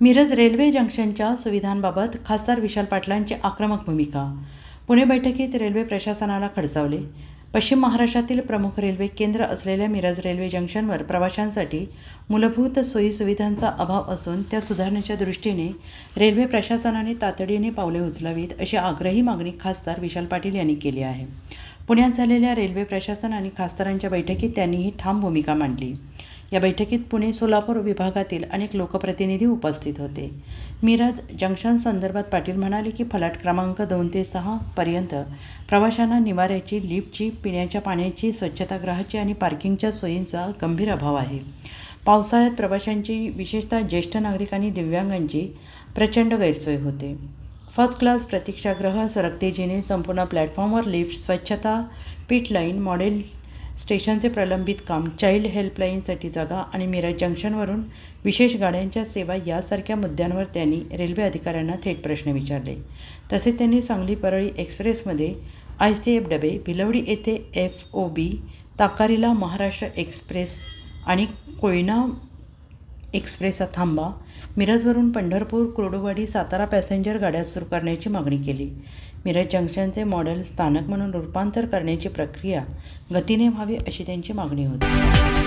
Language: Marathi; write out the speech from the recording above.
मिरज रेल्वे जंक्शनच्या सुविधांबाबत खासदार विशाल पाटलांची आक्रमक भूमिका. पुणे बैठकीत रेल्वे प्रशासनाला खडसावले. पश्चिम महाराष्ट्रातील प्रमुख रेल्वे केंद्र असलेल्या मिरज रेल्वे जंक्शनवर प्रवाशांसाठी मूलभूत सोयीसुविधांचा अभाव असून त्या सुधारण्याच्या दृष्टीने रेल्वे प्रशासनाने तातडीने पावले उचलावीत अशी आग्रही मागणी खासदार विशाल पाटील यांनी केली आहे. पुण्यात झालेल्या रेल्वे प्रशासन आणि खासदारांच्या बैठकीत त्यांनी ही ठाम भूमिका मांडली. या बैठकीत पुणे सोलापूर विभागातील अनेक लोकप्रतिनिधी उपस्थित होते. मिरज जंक्शन संदर्भात पाटील म्हणाले की फलाट क्रमांक दोन ते सहा पर्यंत प्रवाशांना निवाऱ्याची लिफ्टची पिण्याच्या पाण्याची स्वच्छतागृहाची आणि पार्किंगच्या सोयींचा गंभीर अभाव आहे. पावसाळ्यात प्रवाशांची विशेषतः ज्येष्ठ नागरिक आणि दिव्यांगांची प्रचंड गैरसोय होते. फर्स्ट क्लास प्रतीक्षागृह सरकतेजीने संपूर्ण प्लॅटफॉर्मवर लिफ्ट स्वच्छता पीट लाईन मॉडेल स्टेशनचे प्रलंबित काम चाइल्ड हेल्पलाईनसाठी जागा आणि मिरज जंक्शनवरून विशेष गाड्यांच्या सेवा यासारख्या मुद्द्यांवर त्यांनी रेल्वे अधिकाऱ्यांना थेट प्रश्न विचारले. तसेच त्यांनी सांगली परळी एक्सप्रेसमध्ये आय सी एफ डबे भिलवडी येथे एफ ओ बी ताकारीला महाराष्ट्र एक्सप्रेस आणि कोयना एक्सप्रेस थांबा मिरजवरून पंढरपूर कुर्डुवाडी सातारा पॅसेंजर गाड्या सुरू करण्याची मागणी केली. मिरज जंक्शनचे मॉडेल स्थानक म्हणून रूपांतर करण्याची प्रक्रिया गतीने व्हावी अशी त्यांची मागणी होती.